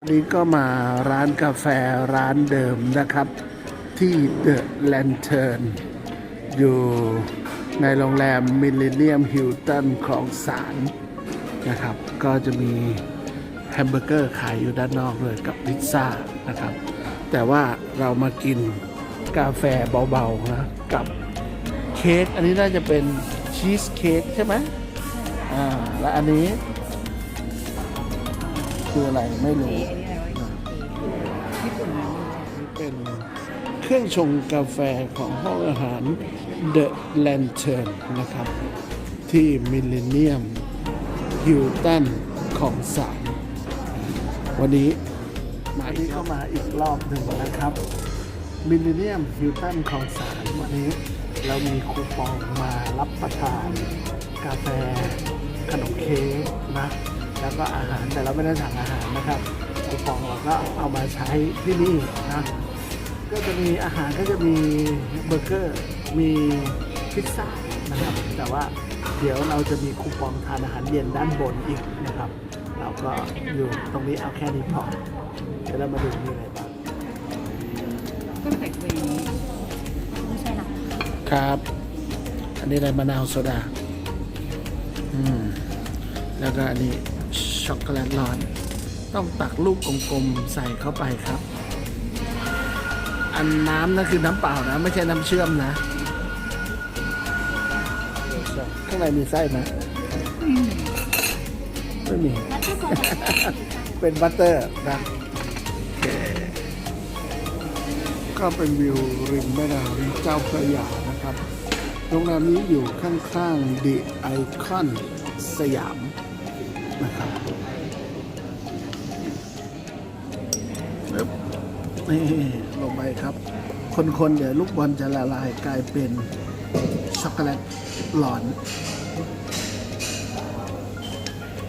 วันนี้ก็มาร้านกาแฟร้านเดิมนะครับ ที่ The Lantern อยู่ในโรงแรมมิลเลนเนียมฮิลตันคลองสารนะครับ ก็จะมีแฮมเบอร์เกอร์ขายอยู่ด้านนอกเลยกับพิซซ่านะครับ แต่ว่าเรามากินกาแฟเบาๆนะ กับเค้กอันนี้น่าจะเป็นชีสเค้กใช่ไหมอ่าและอันนี้ คืออะไรไม่รู้เป็นเครื่องชงกาแฟของห้องอาหาร The Lantern นะครับ ที่มิลเลนเนียมฮิวตันของสามวันนี้มาอีกก็มาอีกรอบหนึ่งนะครับมิลเลนเนียมฮิวตันของสามวันนี้ เรามีคูปองมารับประทาน กาแฟขนมเค้กนะ แล้วก็อาหารแต่เราไม่ได้สั่งอาหารนะครับคูปองเราก็เอามาใช้ที่นี่นะก็จะมีอาหารก็จะมีเบอร์เกอร์มีพิซซ่านะครับ แต่ว่าเดี๋ยวเราจะมีคูปองทานอาหารเย็นด้านบนอีกนะครับ เราก็อยู่ตรงนี้เอาแค่นี้พอเดี๋ยวเรามาดูมีอะไรบ้างก็ใส่ครีมไม่ใช่หรอครับ อันนี้อะไรมะนาวโซดา อืม แล้วก็อันนี้ ช็อกโกแลตร้อน ต้องตักลูกกลมๆใส่เข้าไปครับ อันน้ำนั่นคือน้ำเปล่านะ ไม่ใช่น้ำเชื่อมนะ ข้างในมีไส้ไหมไม่มี เป็นบัตเตอร์นะก็เป็นวิวริมแม่น้ำเจ้าพระยานะครับ โรงแรมนี้อยู่ข้างๆดิไอคอนสยาม นะครับปึ๊บนี่ลงไปครับ คนๆ เดี๋ยวลูกบอลจะละลายกลายเป็นช็อกโกแลตหลอน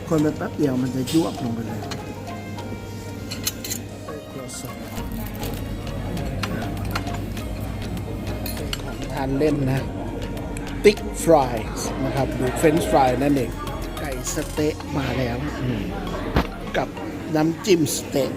คนไปแป๊บเดียวมันจะยวบลงไปเลยของทานเล่นนะ ติ๊กฟรายนะครับหรือเฟรนช์ฟรายนั่นเองไก่ สเต๊ะมาแล้ว กับน้ำจิ้มสเต๊ะ